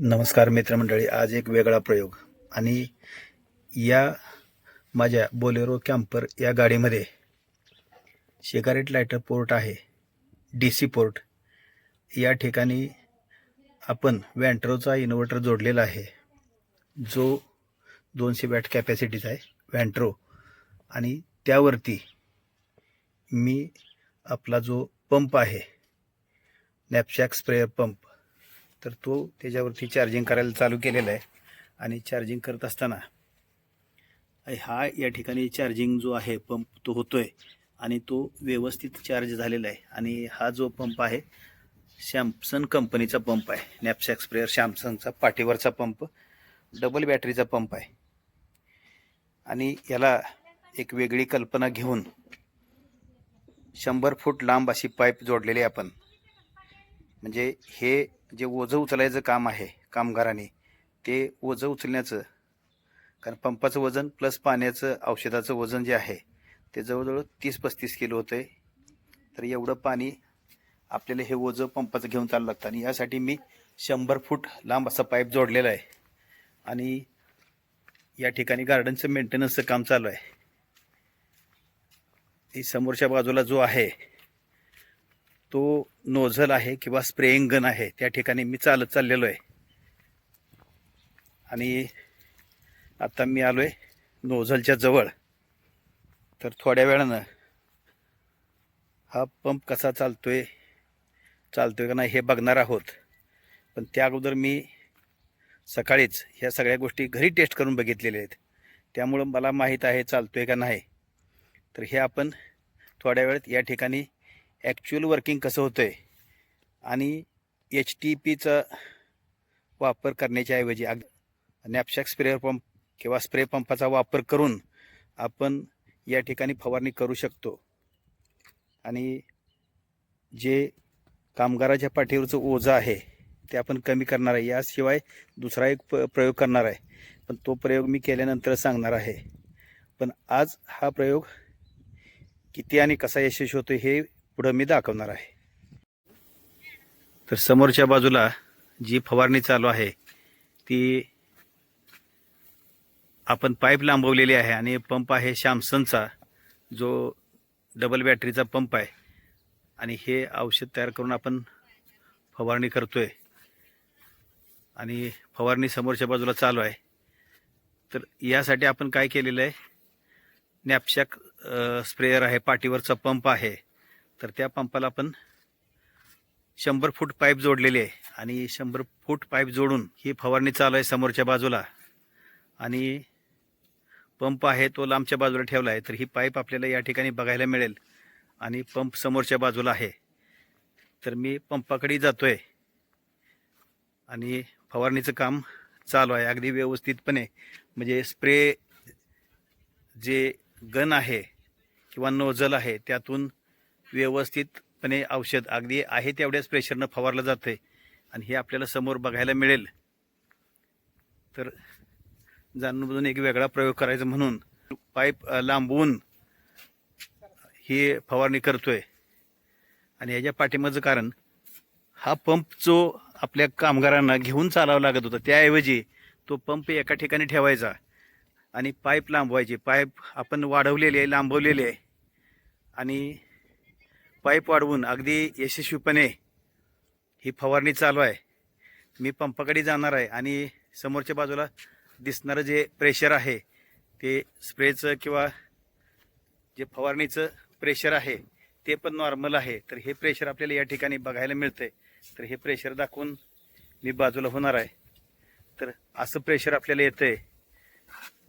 नमस्कार मित्रमंडळी आज एक वेगळा प्रयोग. आणि या माझ्या बोलेरो कॅम्पर या गाडीमध्ये सिगारेट लायटर पोर्ट आहे डी सी पोर्ट. या ठिकाणी आपण वॅन्ट्रोचा इन्व्हर्टर जोडलेला आहे. जो दोनशे वॅट कॅपॅसिटीचा आहे वॅन्ट्रो आणि त्यावरती मी आपला जो पंप आहे नॅपशॅक स्प्रेअर पंप तर तो त्याच्यावरती चार्जिंग करायला चालू केलेला आहे. आणि चार्जिंग करत असताना हा या ठिकाणी चार्जिंग जो आहे पंप तो होतोय आणि तो व्यवस्थित चार्ज झालेला आहे. आणि हा जो पंप आहे सॅमसंग कंपनीचा पंप आहे. नॅपसॅक स्प्रेअर सॅमसंगचा पाठीवरचा पंप डबल बॅटरीचा पंप आहे. आणि याला एक वेगळी कल्पना घेऊन शंभर फूट लांब अशी पाईप जोडलेली आहे आपण. म्हणजे हे जे ओझं उचलायचं काम आहे कामगाराने ते ओझं उचलण्याचं कारण पंपाचं वजन प्लस पाण्याचं औषधाचं वजन जे आहे ते जवळजवळ तीस पस्तीस किलो होतं आहे तर एवढं पाणी आपल्याला हे ओझं पंपाचं घेऊन चाललं लागतं. आणि यासाठी मी शंभर फूट लांब असा पाईप जोडलेला आहे. आणि या ठिकाणी गार्डनचं मेंटेनन्सचं काम चालू आहे. समोरच्या बाजूला जो आहे तो नोझल आहे किंवा स्प्रेइंग गन आहे त्या ठिकाणी मी चालत चाललेलो आहे. आणि आता मी आलो आहे नोझलच्या जवळ. तर थोड्या वेळानं हा पंप कसा चालतो आहे चालतो आहे का नाही हे बघणार आहोत. पण त्या अगोदर मी सकाळीच ह्या सगळ्या गोष्टी घरी टेस्ट करून बघितलेल्या आहेत. त्यामुळं मला माहीत आहे चालतो आहे का नाही. तर हे आपण थोड्या वेळात या ठिकाणी ॲक्च्युअल वर्किंग कसं होतं आहे आणि एच टी पीचा वापर करण्याच्या ऐवजी अग नॅपशॅक स्प्रे पंप किंवा स्प्रे पंपाचा वापर करून आपण या ठिकाणी फवारणी करू शकतो. आणि जे कामगाराच्या पाठीवरचं ओझं आहे ते आपण कमी करणार आहे. याशिवाय दुसरा एक प प्रयोग करणार आहे. पण तो प्रयोग मी केल्यानंतर सांगणार आहे. पण आज हा प्रयोग किती आणि कसा यशस्वी होतो हे पुढं मी दाखवणार आहे. तर समोरच्या बाजूला जी फवारणी चालू आहे ती आपण पाईप लांबवलेली आहे आणि पंप आहे शॅमसनचा जो डबल बॅटरीचा पंप आहे. आणि हे औषध तयार करून आपण फवारणी करतोय. आणि फवारणी समोरच्या बाजूला चालू आहे. तर यासाठी आपण काय केलेलं आहे? नॅपशॅक स्प्रेअर आहे पाठीवरचा पंप आहे. तर त्या पंपाला आपण शंभर फूट पाईप जोडलेली आहे. आणि शंभर फूट पाईप जोडून ही फवारणी चालू आहे समोरच्या बाजूला. आणि पंप आहे तो लांबच्या बाजूला ठेवला आहे. तर ही पाईप आपल्याला या ठिकाणी बघायला मिळेल. आणि पंप समोरच्या बाजूला आहे. तर मी पंपाकडे जातो आहे आणि फवारणीचं काम चालू आहे. अगदी व्यवस्थितपणे. म्हणजे स्प्रे जे गन आहे किंवा नोझल आहे त्यातून व्यवस्थितपणे औषध अगदी आहे तेवढ्याच प्रेशरनं फवारलं जातं आहे आणि हे आपल्याला समोर बघायला मिळेल. तर जाणूनबुजून एक वेगळा प्रयोग करायचा म्हणून पाईप लांबवून ही फवारणी करतोय. आणि याच्या पाठीमागचं कारण हा पंप जो आपल्या कामगारांना घेऊन चालावं लागत होता त्याऐवजी तो पंप एका ठिकाणी ठेवायचा आणि पाईप लांबवायची. पाईप आपण वाढवलेली आहे लांबवलेली आहे. आणि पाईप वाढवून अगदी यशस्वीपणे ही फवारणी चालू आहे. मी पंपाकडे जाणार आहे आणि समोरच्या बाजूला दिसणारं जे प्रेशर आहे ते स्प्रेचं किंवा जे फवारणीचं प्रेशर आहे ते पण नॉर्मल आहे. तर हे प्रेशर आपल्याला या ठिकाणी बघायला मिळतंय. तर हे प्रेशर दाखवून मी बाजूला होणार आहे. तर असं प्रेशर आपल्याला येतं आहे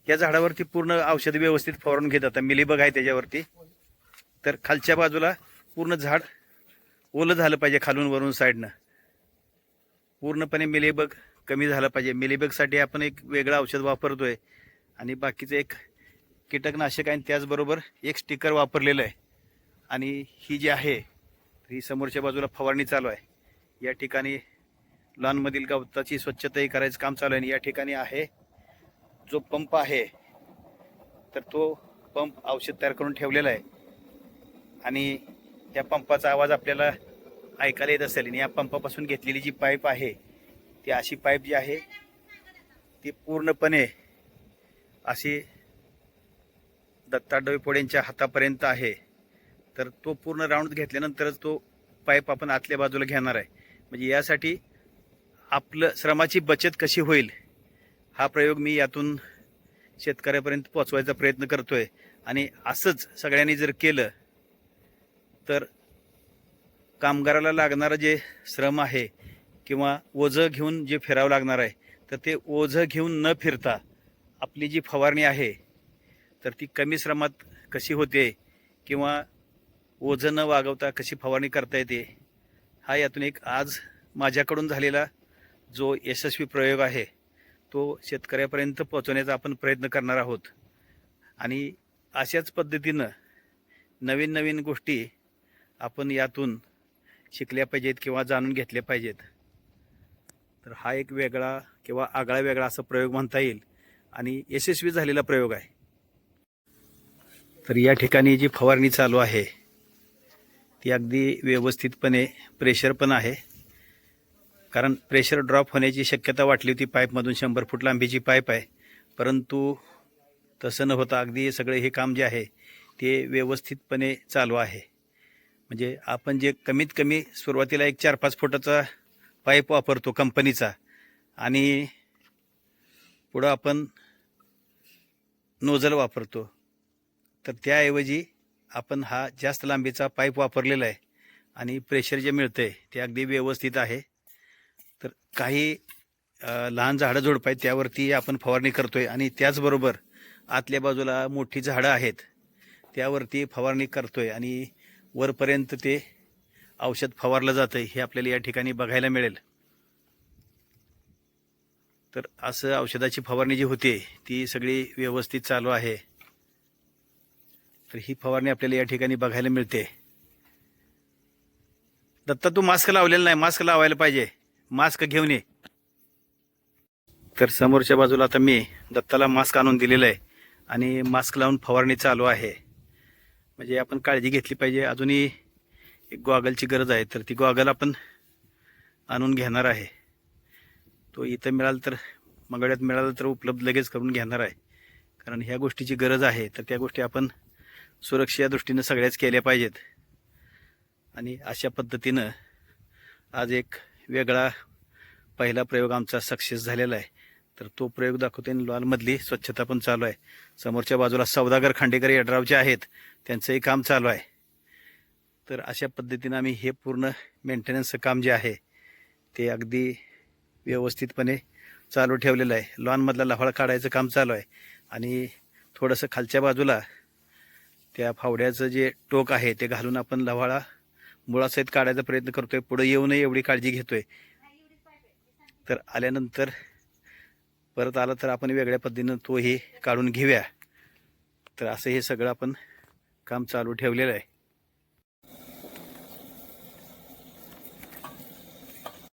या झाडावरती पूर्ण औषध व्यवस्थित फवारून घेत आता मिलीबग आहे त्याच्यावरती. तर खालच्या बाजूला पूर्ण झाड ओलं झालं पाहिजे खालून वरून साईडनं पूर्णपणे मिलेबग कमी झालं पाहिजे. मिलेबगसाठी आपण एक वेगळं औषध वापरतोय. आणि बाकीचं एक कीटकनाशक आहे आणि त्याचबरोबर एक स्टिकर वापरलेलं आहे. आणि ही जी आहे ही समोरच्या बाजूला फवारणी चालू आहे. या ठिकाणी लॉनमधील गवताची स्वच्छताही करायचं काम चालू आहे. आणि या ठिकाणी आहे जो पंप आहे तर तो पंप औषध तयार करून ठेवलेला आहे. आणि त्या पंपाचा आवाज आपल्याला ऐकायला येत असेल. आणि या पंपापासून घेतलेली जी पाईप आहे ती अशी पाईप जी आहे ती पूर्णपणे अशी दत्ता डोईपोडेंच्या हातापर्यंत आहे. तर तो पूर्ण राऊंड घेतल्यानंतरच तो पाईप आपण आतल्या बाजूला घेणार आहे. म्हणजे यासाठी आपलं श्रमाची बचत कशी होईल हा प्रयोग मी यातून शेतकऱ्यापर्यंत पोचवायचा प्रयत्न करतोय. आणि असंच सगळ्यांनी जर केलं तर कामगाराला लागणारं जे श्रम आहे किंवा ओझं घेऊन जे फिरावं लागणार आहे तर ते ओझं घेऊन न फिरता आपली जी फवारणी आहे तर ती कमी श्रमात कशी होते किंवा ओझं न वागवता कशी फवारणी करता येते हा यातून एक आज माझ्याकडून झालेला जो यशस्वी प्रयोग आहे तो शेतकऱ्यापर्यंत पोहोचवण्याचा आपण प्रयत्न करणार आहोत. आणि अशाच पद्धतीनं नवीन नवीन गोष्टी आपण यातून शिकल्या पाहिजेत किंवा जाणून घेतल्या पाहिजेत. तर हा एक वेगळा किंवा आगळा वेगळा असा प्रयोग म्हणता येईल आणि यशस्वी झालेला प्रयोग आहे. तर या ठिकाणी जी फवारणी चालू आहे ती अगदी व्यवस्थितपणे प्रेशर पण आहे. कारण प्रेशर ड्रॉप होण्याची शक्यता वाटली होती पाईपमधून शंभर फूट लांबीची पाईप आहे. परंतु तसं न होता अगदी सगळे हे काम जे आहे ते व्यवस्थितपणे चालू आहे. म्हणजे आपण जे कमीत कमी सुरुवातीला एक चार पाच फुटाचा पाईप वापरतो कंपनीचा आणि पुढं आपण नोझल वापरतो. तर त्याऐवजी आपण हा जास्त लांबीचा पाईप वापरलेला आहे आणि प्रेशर जे मिळतं आहे ते अगदी व्यवस्थित आहे. तर काही लहान झाडं झुडपं आहेत त्यावरती आपण फवारणी करतोय आणि त्याचबरोबर आतल्या बाजूला मोठी झाडं आहेत त्यावरती फवारणी करतोय आणि वरपर्यंत ते औषध फवारलं जातं हे आपल्याला या ठिकाणी बघायला मिळेल. तर असं औषधाची फवारणी जी होते ती सगळी व्यवस्थित चालू आहे. तर ही फवारणी आपल्याला या ठिकाणी बघायला मिळते. दत्ता तू मास्क लावलेला नाही मास्क लावायला पाहिजे. मास्क घेऊन ये. तर समोरच्या बाजूला आता मी दत्ताला मास्क आणून दिलेला आहे आणि मास्क लावून फवारणी चालू आहे. म्हणजे आपण काळजी घेतली पाहिजे. अजूनही एक गॉगलची गरज आहे. तर ती गॉगल आपण आणून घेणार आहे. तो इथं मिळाला तर मंगळ्यात मिळाला तर उपलब्ध लगेच करून घेणार आहे. कारण ह्या गोष्टीची गरज आहे. तर त्या गोष्टी आपण सुरक्षेच्या दृष्टीनं सगळ्याच केल्या पाहिजेत. आणि अशा पद्धतीनं आज एक वेगळा पहिला प्रयोग आमचा सक्सेस झालेला आहे. तर तो प्रयोग दाखवते लॉलमधली स्वच्छता पण चालू आहे. समोरच्या बाजूला सौदागर खांडेकर यड्रावचे आहेत त्यांचंही काम चालू आहे. तर अशा पद्धतीनं आम्ही हे पूर्ण मेंटेनन्सचं काम जे आहे ते अगदी व्यवस्थितपणे चालू ठेवलेलं आहे. लॉनमधला लफाळा काढायचं काम चालू आहे. आणि थोडंसं खालच्या बाजूला त्या फावड्याचं जे टोक आहे ते घालून आपण लव्हाळा मुळासहित काढायचा प्रयत्न करतोय. पुढे येऊ नये एवढी काळजी घेतोय. तर आल्यानंतर परत आला तर आपण वेगळ्या पद्धतीनं तोही काढून घेऊया. तर असं हे सगळं आपण काम चालू ठेवलेलं आहे.